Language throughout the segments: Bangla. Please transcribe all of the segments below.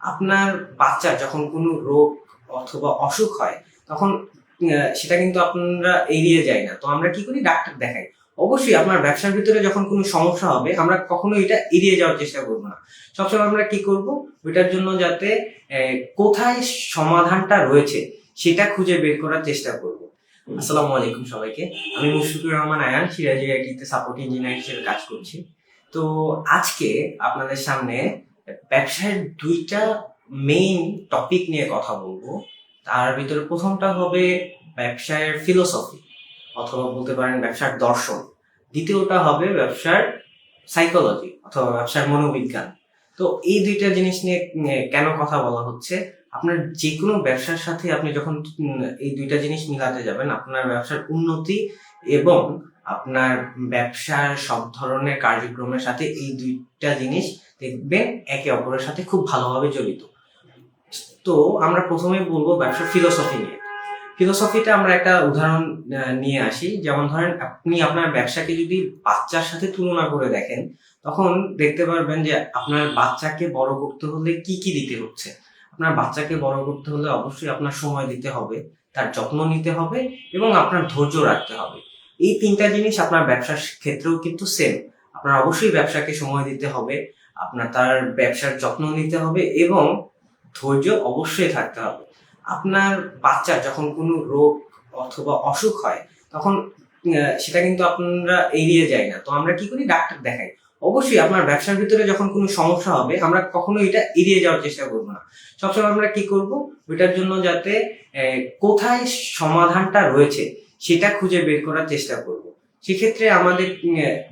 আপনার বাচ্চার যখন কোনো রোগ অথবা অসুখ হয়, তখন সেটা কিন্তু আপনারা এড়িয়ে যায় না। তো আমরা কি করি? ডাক্তার দেখাই। অবশ্যই আপনার ব্যবসার ভিতরে যখন কোনো সমস্যা হবে, আমরা কখনো এটা এড়িয়ে যাওয়ার চেষ্টা করব না। সবসময় আমরা কি করব? ওইটার জন্য যাতে কোথায় সমাধানটা রয়েছে, সেটা খুঁজে বের করার চেষ্টা করব। আসসালামু আলাইকুম সবাইকে। আমি মুশফিকুর রহমান আয়ান সিরাজি আইটিতে সাপোর্ট ইঞ্জিনিয়ার হিসেবে কাজ করছি। তো আজকে আপনাদের সামনে ব্যবসার দুইটা মেইন টপিক নিয়ে কথা বলব। তার ভিতরে প্রথমটা হবে ব্যবসায়ের ফিলোসফি অথবা বলতে পারেন ব্যবসার দর্শন। দ্বিতীয়টা হবে ব্যবসার সাইকোলজি অথবা ব্যবসার মনোবিজ্ঞান। তো এই দুইটা জিনিস নিয়ে কেন কথা বলা হচ্ছে? আপনার যে কোনো ব্যবসার সাথে আপনি যখন এই দুইটা জিনিস মিলাতে যাবেন, আপনার ব্যবসার উন্নতি এবং আপনার ব্যবসার সব ধরনের কার্যক্রমের সাথে এই দুইটা জিনিস দেখবেন একে অপরের সাথে খুব ভালোভাবে জড়িত। তো আমরা প্রথমে বলব ব্যবসার ফিলোসফি নিয়ে। ফিলোসফিটা আমরা একটা উদাহরণ নিয়ে আসি। যেমন ধরেন আপনি আপনার ব্যবসাকে যদি বাচ্চার সাথে তুলনা করে দেখেন, তখন দেখতে পারবেন যে আপনার বাচ্চাকে বড় করতে হলে কি কি দিতে হচ্ছে। আপনার বাচ্চাকে বড় করতে হলে অবশ্যই আপনার সময় দিতে হবে, তার যত্ন নিতে হবে এবং আপনার ধৈর্য রাখতে হবে। এই তিনটা জিনিস আপনার ব্যবসার ক্ষেত্রেও কিন্তু সেম আপনার অবশ্যই ব্যবসাকে সময় দিতে হবে আপনার তার ব্যবসার যত্ন নিতে হবে এবং ধৈর্য অবশ্যই থাকতে হবে। আপনার বাচ্চার যখন কোনো রোগ অথবা অসুখ হয়, তখন সেটা কিন্তু আপনারা এড়িয়ে যায় না। তো আমরা কি করি? ডাক্তার দেখাই। অবশ্যই আপনার ব্যবসার ভিতরে যখন কোনো সমস্যা হবে, আমরা কখনো এটা এড়িয়ে যাওয়ার চেষ্টা করব না। সবসময় আমরা কি করব? ওইটার জন্য যাতে কোথায় সমাধানটা রয়েছে, সেটা খুঁজে বের করার চেষ্টা করব। সেক্ষেত্রে আমাদের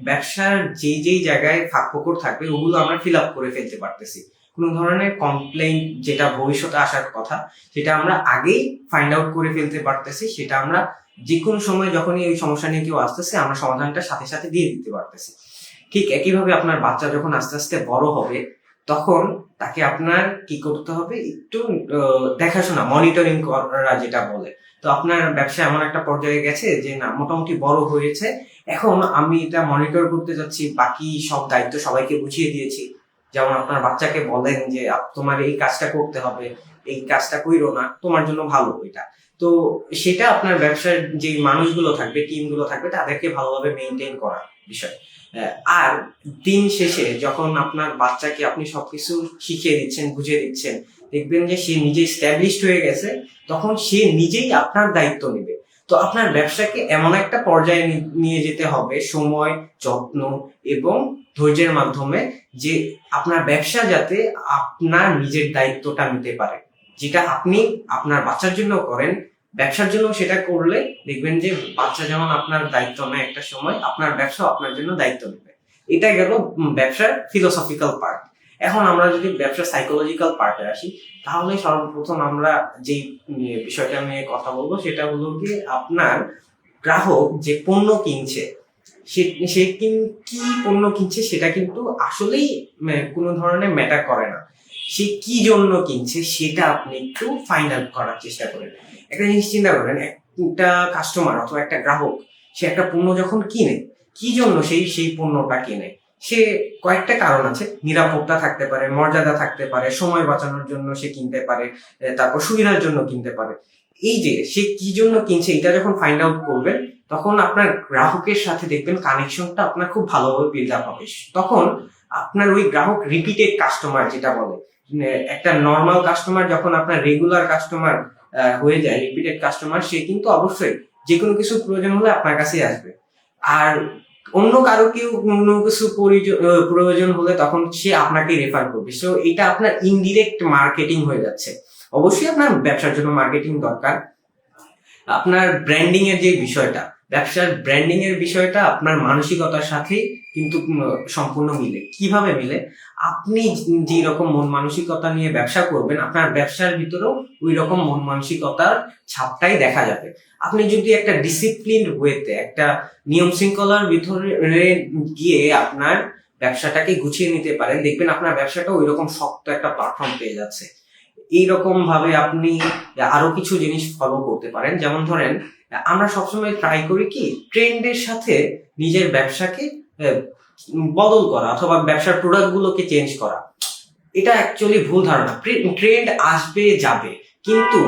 ব্যবসার যে যেই জায়গায় ফাঁক ফোকর থাকবে, ওগুলো আমরা ফিল আপ করে ফেলতে পারতেছি। কোনো ধরনের কমপ্লেন যেটা ভবিষ্যতে আসার কথা, সেটা আমরা আগেই ফাইন্ড আউট করে ফেলতে পারতেছি, সেটা আমরা যে কোনো সময় যখনই ওই সমস্যা নিয়ে কেউ আসতেছে, আমরা সমাধানটা সাথে সাথে দিয়ে দিতে পারতেছি। ঠিক একইভাবে আপনার বাচ্চা যখন আস্তে আস্তে বড় হবে, তখন তাকে আপনার কি করতে হবে? একটু দেখাশোনা মনিটরিং করা যেটা বলে। তো আপনার ব্যবসা এমন একটা পর্যায়ে গেছে যে, না, মোটামুটি বড় হয়েছে। এখন আমি এটা মনিটর করতে যাচ্ছি, বাকি সব দায়িত্ব সবাইকে বুঝিয়ে দিয়েছি। যেমন আপনার বাচ্চাকে বলেন যে তোমার এই কাজটা করতে হবে, এই কাজটা কইরো না, তোমার জন্য ভালো এটা। তো সেটা আপনার ব্যবসার যে মানুষগুলো থাকবে টিমগুলো থাকবে, তাদেরকে ভালোভাবে মেনটেন করা বিষয়। আর দিন শেষে যখন আপনার বাচ্চাকে আপনি সবকিছু শিখিয়ে দিচ্ছেন, বুঝিয়ে দিচ্ছেন, দেখবেন যে সে নিজে স্ট্যাবলিশড হয়ে গেছে, তখন সে নিজেই আপনার দায়িত্ব নেবে। তো আপনার ব্যবসাকে এমন একটা পর্যায়ে নিয়ে যেতে হবে, সময়, যত্ন এবং ধৈর্যের মাধ্যমে যে আপনার ব্যবসা যাতে আপনার নিজের দায়িত্বটা নিতে পারে। যেটা আপনি আপনার বাচ্চার জন্য করেন, ব্যবসার জন্য সেটা করলে দেখবেন যে বাচ্চা যেমন আপনার দায়িত্ব নেয় একটা সময়, আপনার ব্যবসা আপনার জন্য দায়িত্ব নেবে। এটা গেল ব্যবসার ফিলোসফিক্যাল পার্ট এখন আমরা যদি ব্যবসার সাইকোলজিক্যাল পার্টে আসি, তাহলে সর্বপ্রথম আমরা যেই বিষয়টা নিয়ে কথা বলব সেটা হলো কি আপনার গ্রাহক যে পণ্য কিনছে, সে সে কি পণ্য কিনছে সেটা কিন্তু আসলেই কোনো ধরনের ম্যাটার করে না। সে কি জন্য কিনছে সেটা আপনি একটু ফাইন্ড আউট করার চেষ্টা করেন। একটা জিনিস চিন্তা করেন, একটা কাস্টমার অথবা একটা গ্রাহক, সে একটা পণ্য যখন কিনে, কি জন্য সেই সেই পণ্যটা কিনে? সে কয়েকটা কারণ আছে। নিরাপত্তা থাকতে পারে, মর্যাদা থাকতে পারে, সময় বাঁচানোর জন্য সে কিনতে পারে তারপর সুবিধার জন্য কিনতে পারে। এই যে সে কি জন্য কিনছে এটা যখন ফাইন্ড আউট করবেন তখন আপনার গ্রাহকের সাথে দেখবেন কানেকশনটা আপনার খুব ভালোভাবে বিল্ড আপ হবে। তখন আপনার ওই গ্রাহক রিপিটেড কাস্টমার যেটা বলে একটা নর্মাল কাস্টমার যখন আপনার রেগুলার কাস্টমার হয়ে যায় রিপিটেড কাস্টমার সে কিন্তু অবশ্যই যে কোনো কিছু প্রয়োজন হলে আপনার কাছেই আসবে। আর অন্য কারও কেউ কোনো কিছু প্রয়োজন হলে তখন সে আপনাকে রেফার করবে। সো এটা আপনার ইনডিরেক্ট মার্কেটিং হয়ে যাচ্ছে। অবশ্যই আপনার ব্যবসার জন্য মার্কেটিং দরকার। আপনার ব্র্যান্ডিং এর যে বিষয়টা, ব্যবসার ব্র্যান্ডিং এর বিষয়টা আপনার মানসিকতার সাথেই কিন্তু সম্পূর্ণ মিলে। কীভাবে মিলে? আপনি যে রকম মন মানসিকতা নিয়ে ব্যবসা করবেন, আপনার ব্যবসার ভিতরেও ওই রকম মন মানসিকতার ছাপটাই দেখা যাবে। আপনি যদি একটা ডিসিপ্লিন ওয়েতে একটা নিয়ম শৃঙ্খলার ভিতরে গিয়ে আপনার ব্যবসাটাকে গুছিয়ে নিতে পারেন, দেখবেন আপনার ব্যবসাটা ওই রকম শক্ত একটা প্ল্যাটফর্ম পেয়ে যাচ্ছে। এইরকম ভাবে আপনি আরও কিছু জিনিস ফলো করতে পারেন। যেমন ধরেন, আমরা সবসময় ট্রাই করি কি ট্রেন্ডের সাথে নিজের ব্যবসাকে বদল করা অথবা ব্যবসার প্রোডাক্ট গুলোকে চেঞ্জ করা, এটা অ্যাকচুয়ালি ভুল ধারণা। ট্রেন্ড আসবে, যাবে। কিন্তু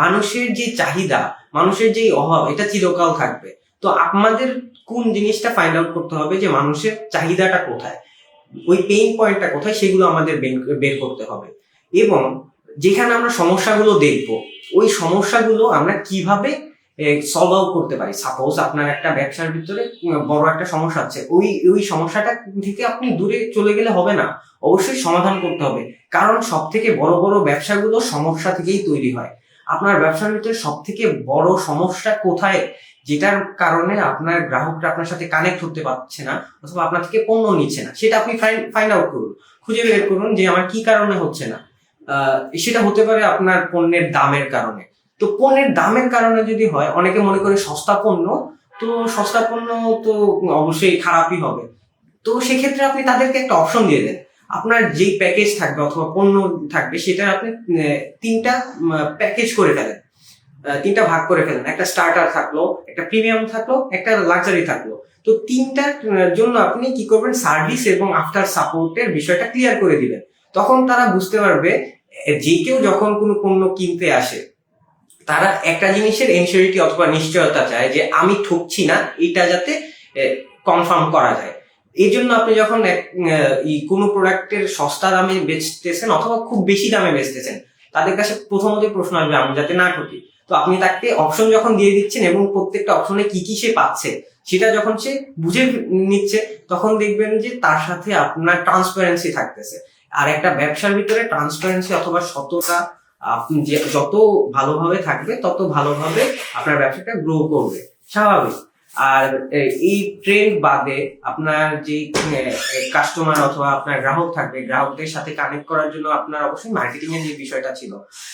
মানুষের যে চাহিদা, মানুষের যে অভাব, এটা চিরকাল থাকবে। তো আমাদের কোন জিনিসটা ফাইন্ড আউট করতে হবে যে মানুষের চাহিদাটা কোথায়? ওই পেইন পয়েন্টটা কোথায়? সেগুলো আমাদের বের করতে হবে। এবং যেখানে আমরা সমস্যাগুলো দেখব, ওই সমস্যাগুলো আমরা কীভাবে সলভ আউট করতে পারি। সাপোজ আপনার একটা ব্যবসার ভিতরে বড় একটা সমস্যা আছে। ওই ওই সমস্যাটা থেকে আপনি দূরে চলে গেলে হবে না। অবশ্যই সমাধান করতে হবে। কারণ সব থেকে বড় বড় ব্যবসাগুলো সমস্যা থেকেই তৈরি হয়। আপনার ব্যবসার ভিতরে সব থেকে বড় সমস্যা কোথায়? যেটার কারণে আপনার গ্রাহকরা আপনার সাথে কানেক্ট হতে পারছে না, অথবা আপনার থেকে পণ্য নিচ্ছে না। সেটা আপনি ফাইন্ড আউট করুন। খুঁজে বের করুন যে আমার কি কারণে হচ্ছে না। সেটা হতে পারে আপনার পণ্যের দামের কারণে। তো পণ্যের দামের কারণে যদি হয়, অনেকে মনে করে সস্তা পণ্য, তো সস্তা পণ্য তো অবশ্যই খারাপই হবে। তো সেক্ষেত্রে আপনি তাদেরকে একটা অপশন দিয়ে দেন। আপনার যেই প্যাকেজ থাকবে অথবা পণ্য থাকবে, সেটা আপনি তিনটা প্যাকেজ করে ফেলেন। তিনটা ভাগ করে ফেলেন। একটা স্টার্টার থাকল, একটা প্রিমিয়াম থাকল, একটা লাক্সারি থাকল। তো তিনটার জন্য আপনি কি করবেন? সার্ভিস এবং আফটার সাপোর্টের বিষয়টা ক্লিয়ার করে দিবেন। তখন তারা বুঝতে পারবে যে কেউ যখন কোনো পণ্য কিনতে আসে তারা একটা জিনিসের এনসিউরিটি অথবা নিশ্চয়তা চায় যে আমি ঠকছি না এটা যাতে কনফার্ম করা যায়। এই জন্য আপনি যখন কোনো প্রোডাক্টের সস্তা দামে বেচতেছেন অথবা খুব বেশি দামে বেচতেছেন, তাদের কাছে প্রথমত প্রশ্ন আসবে, আমি যাতে না ঠকি। তো আপনি তাকে অপশন যখন দিয়ে দিচ্ছেন এবং প্রত্যেকটা অপশনে কি কি সে পাচ্ছে, সেটা যখন সে বুঝে নিচ্ছে, তখন দেখবেন যে তার সাথে আপনার ট্রান্সপারেন্সি থাকতেছে। আর একটা ব্যবসার ভিতরে ট্রান্সপারেন্সি অথবা সততা আপনি যে যত ভালোভাবে থাকবে, তত ভালোভাবে আপনার ব্যবসাটা গ্রো করবে। স্বাভাবিক। আর এই ট্রেন্ড বাদে আপনার যে কাস্টমার অথবা আপনার গ্রাহক থাকবে, গ্রাহকদের সাথে কানেক্ট করার জন্য আপনার অবশ্যই মার্কেটিং এর যে বিষয়টা ছিল,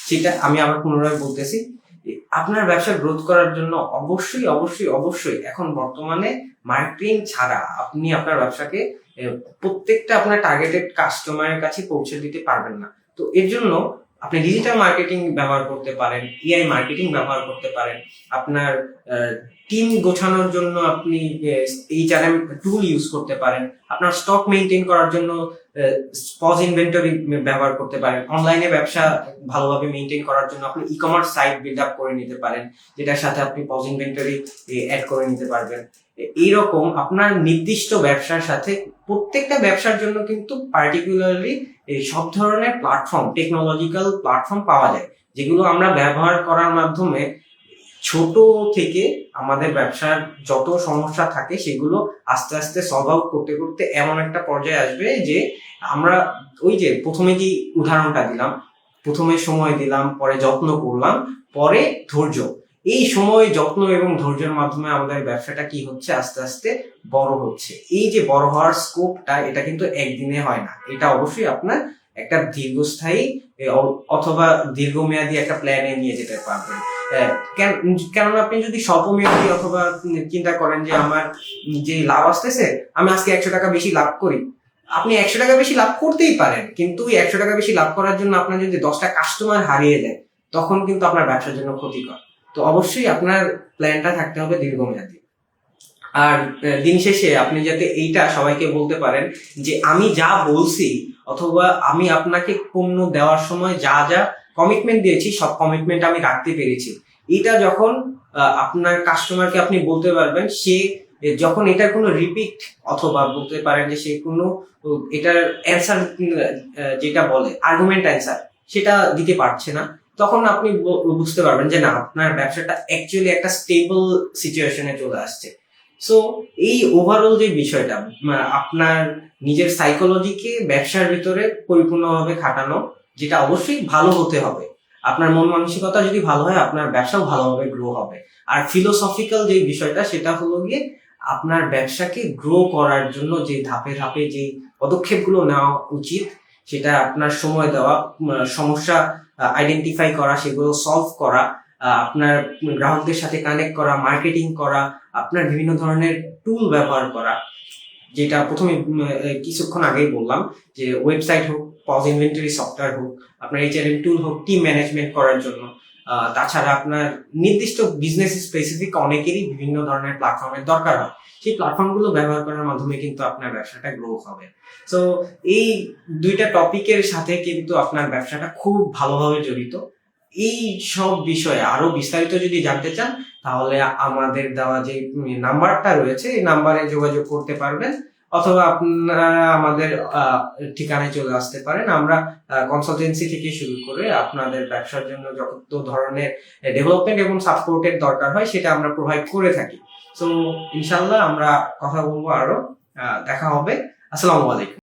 সেটা আমি আবার পুনরায় বলতেছি আপনার ব্যবসা গ্রোথ করার জন্য অবশ্যই অবশ্যই অবশ্যই এখন বর্তমানে মার্কেটিং ছাড়া আপনি আপনার ব্যবসাকে প্রত্যেকটা আপনার টার্গেটেড কাস্টমারের কাছে পৌঁছে দিতে পারবেন না। তো এর জন্য আপনি ডিজিটাল মার্কেটিং ব্যবহার করতে পারেন এআই মার্কেটিং ব্যবহার করতে পারেন, আপনার টিম গোছানোর জন্য আপনি এইচআরএম টুল ইউজ করতে পারেন, আপনার স্টক মেনটেন করার জন্য পজ ইনভেন্টরি ব্যবহার করতে পারেন অনলাইনে ব্যবসা ভালোভাবে মেনটেন করার জন্য আপনি e commerce site build up করে নিতে পারেন, যেটার সাথে আপনি পজ ইনভেন্টরি অ্যাড করে নিতে পারবেন। এইরকম আপনার নির্দিষ্ট ব্যবসার সাথে প্রত্যেকটা ব্যবসার জন্য কিন্তু পার্টিকুলারলি সব ধরনের প্ল্যাটফর্ম টেকনোলজিক্যাল প্ল্যাটফর্ম পাওয়া যায়। যেগুলো আমরা ব্যবহার করার মাধ্যমে ছোট থেকে আমাদের ব্যবসার যত সমস্যা থাকে সেগুলো আস্তে আস্তে সলভ আউট করতে করতে এমন একটা পর্যায়ে আসবে যে আমরা ওই যে প্রথমে যে উদাহরণটা দিলাম, প্রথমে সময় দিলাম, পরে যত্ন করলাম, পরে ধৈর্য। এই সময় যত্ন এবং ধৈর্যের মাধ্যমে আমাদের ব্যবসাটা কি হচ্ছে? আস্তে আস্তে বড় হচ্ছে। এই যে বড় হওয়ার স্কোপটা এটা কিন্তু একদিনে হয় না। এটা অবশ্যই আপনার একটা দীর্ঘস্থায়ী অথবা দীর্ঘমেয়াদী একটা প্ল্যানে নিয়ে যেতে পারবেন। কেননা আপনি যদি স্বল্প মেয়াদী অথবা চিন্তা করেন যে আমার যে লাভ আসতেছে, আমি আজকে একশো টাকা বেশি লাভ করি। আপনি একশো টাকা বেশি লাভ করতেই পারেন, কিন্তু একশো টাকা বেশি লাভ করার জন্য আপনার যদি দশটা কাস্টমার হারিয়ে যায়, তখন কিন্তু আপনার ব্যবসার জন্য ক্ষতিকর। তো অবশ্যই আপনার প্ল্যানটা থাকতে হবে দীর্ঘমেয়াদী। আর দিন শেষে আপনি যাতে এইটা সবাইকে বলতে পারেন যে আমি যা বলছি অথবা আমি আপনাকে পণ্য দেওয়ার সময় যা যা কমিটমেন্ট দিয়েছি, সব কমিটমেন্ট আমি রাখতে পেরেছি। এটা যখন আপনার কাস্টমারকে আপনি বলতে পারবেন, সে যখন এটার কোনো রিপিট অথবা বলতে পারেন যে সে কোনো এটার অ্যান্সার যেটা বলে আর্গুমেন্ট অ্যান্সার সেটা দিতে পারছে না। তখন আপনি বুঝতে পারবেন যে না, আপনার ব্যবসাটা অ্যাকচুয়ালি একটা স্টেবল সিচুয়েশনে চলে আসছে। সো এই ওভারঅল যে বিষয়টা আপনার নিজের সাইকোলজিকে ব্যবসার ভিতরে পরিপূর্ণভাবে খাটানো, যেটা অবশ্যই ভালো হতে হবে। আপনার মন মানসিকতা যদি ভালো হয়, আপনার ব্যবসাও ভালোভাবে গ্রো হবে। আর ফিলোসফিক্যাল যে বিষয়টা, সেটা হলো গিয়ে আপনার ব্যবসাকে গ্রো করার জন্য যে ধাপে ধাপে যে পদক্ষেপগুলো নেওয়া উচিত, সেটা আপনার সময় দেওয়া সমস্যা আইডেন্টিফাই করা, সেগুলো সলভ করা আপনার গ্রাহকদের সাথে কানেক্ট করা মার্কেটিং করা, আপনার বিভিন্ন ধরনের টুল ব্যবহার করা, যেটা প্রথমে কিছুক্ষণ আগেই বললাম যে ওয়েবসাইট হোক পজ ইনভেন্টারি সফটওয়্যার হোক, আপনার এইচআরএম টুল হোক টিম ম্যানেজমেন্ট করার জন্য তাছাড়া আপনার নির্দিষ্ট বিজনেস স্পেসিফিক অনেকেরই বিভিন্ন ধরনের প্ল্যাটফর্মের দরকার হয়। সেই প্ল্যাটফর্মগুলো ব্যবহার করার মাধ্যমে কিন্তু আপনার ব্যবসাটা গ্রো হবে। তো এই দুইটা টপিকের সাথে কিন্তু আপনার ব্যবসাটা খুব ভালোভাবে জড়িত। এই সব বিষয়ে আরও বিস্তারিত যদি জানতে চান, তাহলে আমাদের দেওয়া যে নাম্বারটা রয়েছে, এই নাম্বারে যোগাযোগ করতে পারবেন। অথবা আপনারা আমাদের ঠিকানায় চলে আসতে পারেন। আমরা কনসালটেন্সি থেকে শুরু করে আপনাদের ব্যবসার জন্য যত ধরনের ডেভেলপমেন্ট এবং সাপোর্টের দরকার হয়, সেটা আমরা প্রোভাইড করে থাকি। তো ইনশাল্লাহ আমরা কথা বলব আরও দেখা হবে। আসসালামু আলাইকুম।